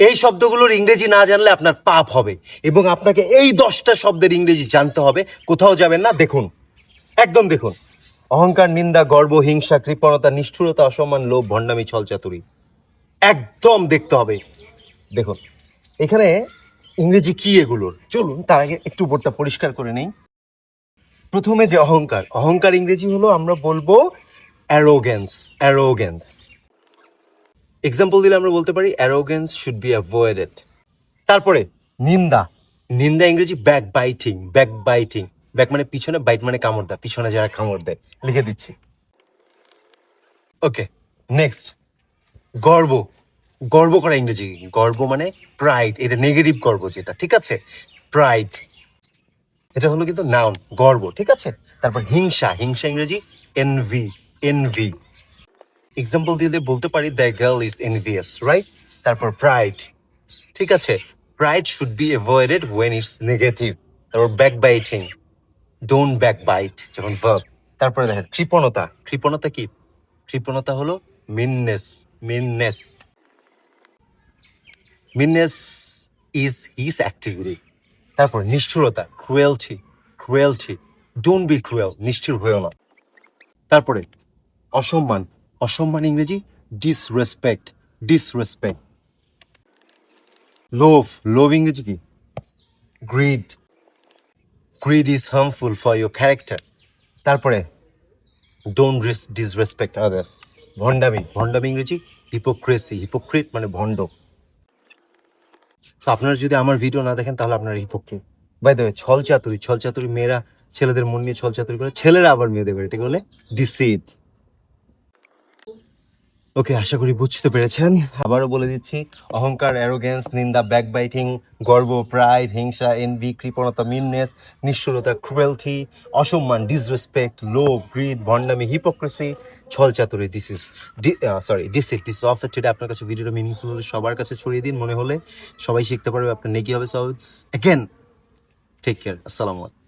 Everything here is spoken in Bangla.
এই শব্দগুলোর ইংরেজি না জানলে আপনার পাপ হবে এবং আপনাকে এই দশটা শব্দের ইংরেজি জানতে হবে। কোথাও যাবেন না, দেখুন। একদম দেখুন। অহংকার, নিন্দা, গর্ব, হিংসা, কৃপণতা, নিষ্ঠুরতা, অসম্মান, লোভ, ভণ্ডামি, ছলচাতুরি। একদম দেখতে হবে। দেখুন, এখানে ইংরেজি কি এগুলোর? চলুন, তার আগে একটু বোর্ডটা পরিষ্কার করে নেই। প্রথমে যে অহংকার অহংকার ইংরেজি হলো আমরা বলব অ্যারোগেন্স অ্যারোগেন্স এক্সাম্পল দিলে আমরা বলতে পারি অ্যারোগেন্স শুড বি অ্যাভয়েডেড তারপরে, নিন্দা। নিন্দা ইংরেজি backbiting backbiting back মানে পিছনে বাইট মানে কামড় দেয়। পিছনে যারা কামড় দেয়। লিখে দিচ্ছি। ওকে নেক্সট গর্ব। গর্ব করা ইংরেজি। গর্ব মানে প্রাইড এটা নেগেটিভ গর্ব যেটা, ঠিক আছে? প্রাইড এটা হলো কিন্তু নাউন গর্ব, ঠিক আছে? তারপর হিংসা। হিংসা ইংরেজি এনভি এনভি এক্সাম্পল দিয়ে বলতে পারি the girl is envious right তারপর প্রাইড ঠিক আছে pride should be avoided when it's negative তারপর back biting don't back bite যখন ভার্ব তারপরে দেখেন কৃপণতা কৃপণতা কি? কৃপণতা হলো meanness meanness meanness is his activity তারপর নিষ্ঠুরতা cruelty cruelty don't be cruel নিষ্ঠুর হয়েও না। তারপরে, অসম্মান. অসম্মান ইংরেজি ডিসরেসপেক্ট ডিসরেসপেক্ট লোভ লোভ ইংরেজি কি? Greed greed is harmful for your character তারপরে ডোন্ট ডিসরেসপেক্ট আদার্স ভণ্ডামি ভণ্ডামি ইংরেজি হিপোক্রেসি হিপোক্রিট মানে ভণ্ড। তো আপনারা যদি আমার ভিডিও না দেখেন, তাহলে আপনারা হিপোক্রিট বাই দ্য ছল চাতুরি ছল চাতুরি মেয়েরা ছেলেদের মন নিয়ে ছল চাতুরি করে, ছেলেরা আবার মেয়েদের বাড়িতে বলে ডিসিট ওকে, আশা করি বুঝতে পেরেছেন। আবারও বলে দিচ্ছি, অহংকার অ্যারোগেন্স নিন্দা ব্যাকবাইটিং গর্ব প্রাইড হিংসা এনভি কৃপণতা মিননেস নিষ্ঠুরতা ক্রুয়েলটি অসম্মান ডিসরেসপেক্ট লোভ গ্রিড ভণ্ডামি হিপোক্রেসি ছল চাতুরি this is sorry deceit this of today আপনার কাছে ভিডিওটা মিনিংফুল হলে সবার কাছে ছড়িয়ে দিন, মনে হলে সবাই শিখতে পারবে আপনার নেকি হবে সো অ্যাগেন টেক কেয়ার আসসালামু আলাইকুম।